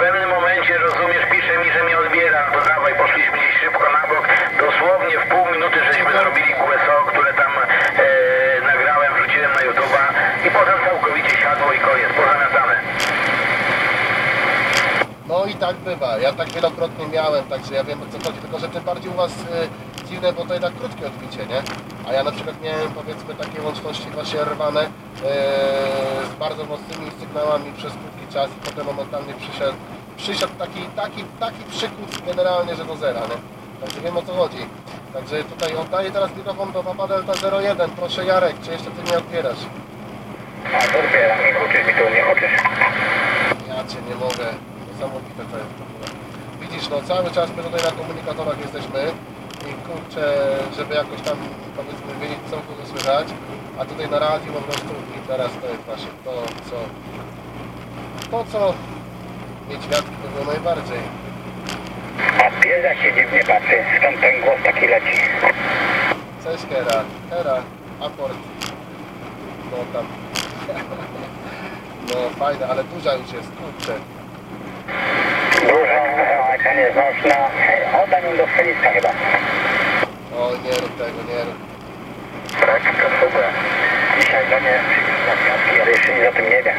pewnym momencie, rozumiesz, pisze mi, że mnie odbiera, to dawaj, poszliśmy gdzieś szybko na bok. Dosłownie w pół minuty żeśmy zrobili QSO, które tam e, nagrałem, wrzuciłem na YouTube'a i potem całkowicie siadło i koniec, pozamiatane. No i tak bywa. Ja tak wielokrotnie miałem, także ja wiem o co chodzi. Tylko, że tym bardziej u Was y, dziwne, bo to jednak krótkie odbicie, nie? A ja na przykład miałem powiedzmy takie łączności właśnie rwane y, z bardzo mocnymi sygnałami przez krótki czas i potem momentalnie przyszedł, przyszedł taki, taki, taki przykład generalnie, że do zera, nie? Także wiem o co chodzi. Także tutaj oddaję teraz mikrofon do Papa Delta 01. Proszę Jarek, czy jeszcze Ty nie odbierasz? A odbieram, nie huczysz mi tu, nie huczysz. Ja cię nie mogę. Niesamowite to jest w ogóle. Widzisz, no cały czas my tutaj na komunikatorach jesteśmy i kurczę, żeby jakoś tam powiedzmy wiedzieć co kogo słychać, a tutaj na radiu po prostu i teraz to jest właśnie to, co to, co niedźwiadki lubią najbardziej. A pies jak się dziwnie patrzy, skąd ten głos taki leci? Cześć Hera, Hera, aport. No tam. No fajne, ale duża już jest, kurczę. Dużo, to nie można. Oddam ją do schroniska chyba. Oj, nie rób tego, nie rób. Tak, to super. Kwiatki, ale jeszcze nic o tym nie wiem.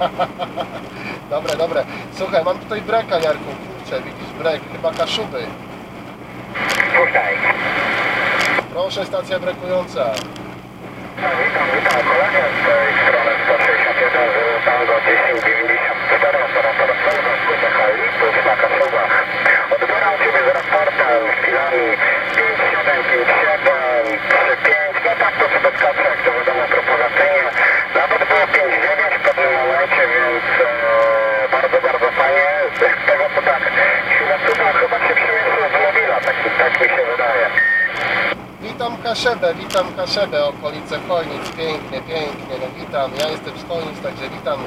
Dobre, dobre. Słuchaj, mam tutaj breka, Jarku. Kurczę, widzisz, brek, chyba kaszuby. Puszczaj. Proszę, stacja brekująca. No, witam, witam kolegę z tej strony Kaszebę, witam Kaszebę, okolice Chojnic, pięknie, pięknie, no witam, ja jestem z Chojnic, także witam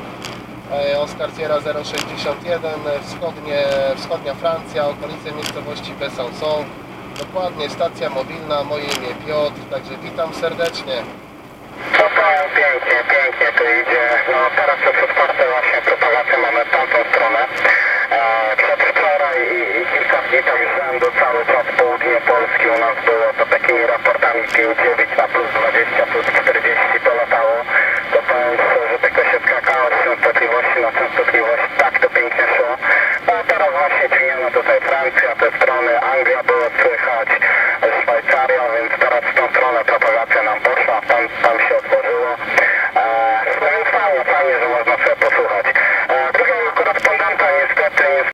e, Oskar Sierra 061, wschodnie, wschodnia Francja, okolice miejscowości Besançon, dokładnie stacja mobilna, moje imię Piotr, także witam serdecznie. No to pięknie, pięknie tu idzie, no teraz to otwarte właśnie propagację mamy tamtą stronę. E, przedwczoraj i, i kilka dni tam już do całego